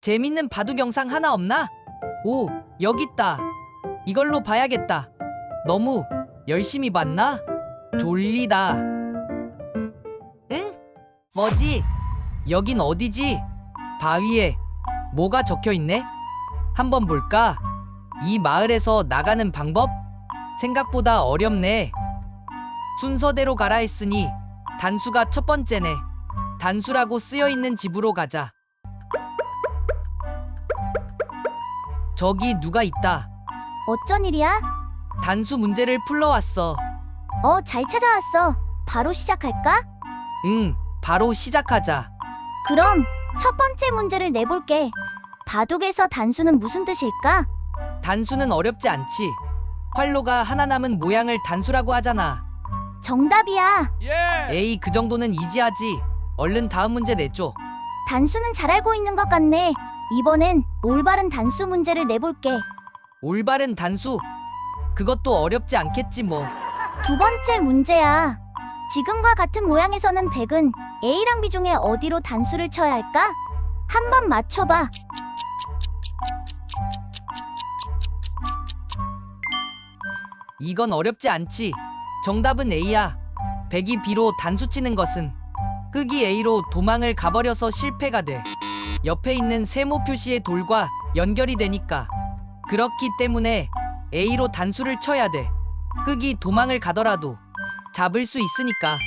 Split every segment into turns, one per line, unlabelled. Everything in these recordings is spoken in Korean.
재밌는 바둑 영상 하나 없나? 오, 여기 있다. 이걸로 봐야겠다. 너무 열심히 봤나? 졸리다. 응? 뭐지? 여긴 어디지? 바위에 뭐가 적혀 있네? 한번 볼까? 이 마을에서 나가는 방법? 생각보다 어렵네. 순서대로 가라 했으니 단수가 첫 번째네. 단수라고 쓰여 있는 집으로 가자. 저기 누가 있다.
어쩐 일이야?
단수 문제를 풀러 왔어.
어, 잘 찾아왔어. 바로 시작할까?
응, 바로 시작하자.
그럼 첫 번째 문제를 내볼게. 바둑에서 단수는 무슨 뜻일까?
단수는 어렵지 않지. 활로가 하나 남은 모양을 단수라고 하잖아.
정답이야.
에이, 그 정도는 이지하지. 얼른 다음 문제 내줘.
단수는 잘 알고 있는 것 같네. 이번엔 올바른 단수 문제를 내볼게.
올바른 단수. 그것도 어렵지 않겠지 뭐.
두 번째 문제야. 지금과 같은 모양에서는 100은 A랑 B 중에 어디로 단수를 쳐야 할까? 한번 맞춰봐.
이건 어렵지 않지. 정답은 A야. 100이 B로 단수 치는 것은 흑이 A로 도망을 가버려서 실패가 돼. 옆에 있는 세모 표시의 돌과 연결이 되니까. 그렇기 때문에 A로 단수를 쳐야 돼. 흑이 도망을 가더라도 잡을 수 있으니까.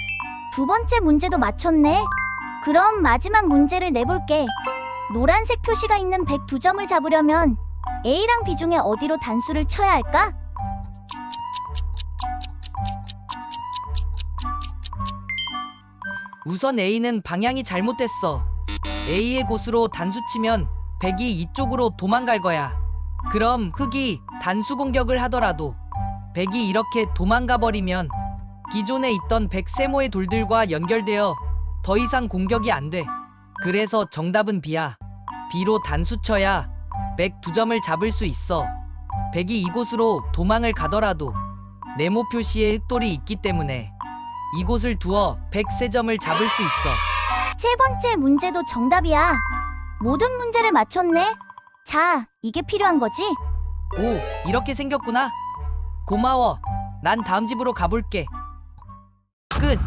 두 번째 문제도 맞췄네. 그럼 마지막 문제를 내볼게. 노란색 표시가 있는 102점을 잡으려면 A랑 B 중에 어디로 단수를 쳐야 할까?
우선 A는 방향이 잘못됐어. A의 곳으로 단수 치면 100이 이쪽으로 도망갈 거야. 그럼 흑이 단수 공격을 하더라도 100이 이렇게 도망가 버리면 기존에 있던 100세모의 돌들과 연결되어 더 이상 공격이 안 돼. 그래서 정답은 B야. B로 단수 쳐야 102점을 잡을 수 있어. 100이 이곳으로 도망을 가더라도 네모 표시의 흑돌이 있기 때문에 이곳을 두어 100세점을 잡을 수 있어.
세 번째 문제도 정답이야. 모든 문제를 맞췄네. 자, 이게 필요한 거지?
오, 이렇게 생겼구나. 고마워. 난 다음 집으로 가볼게. 끝.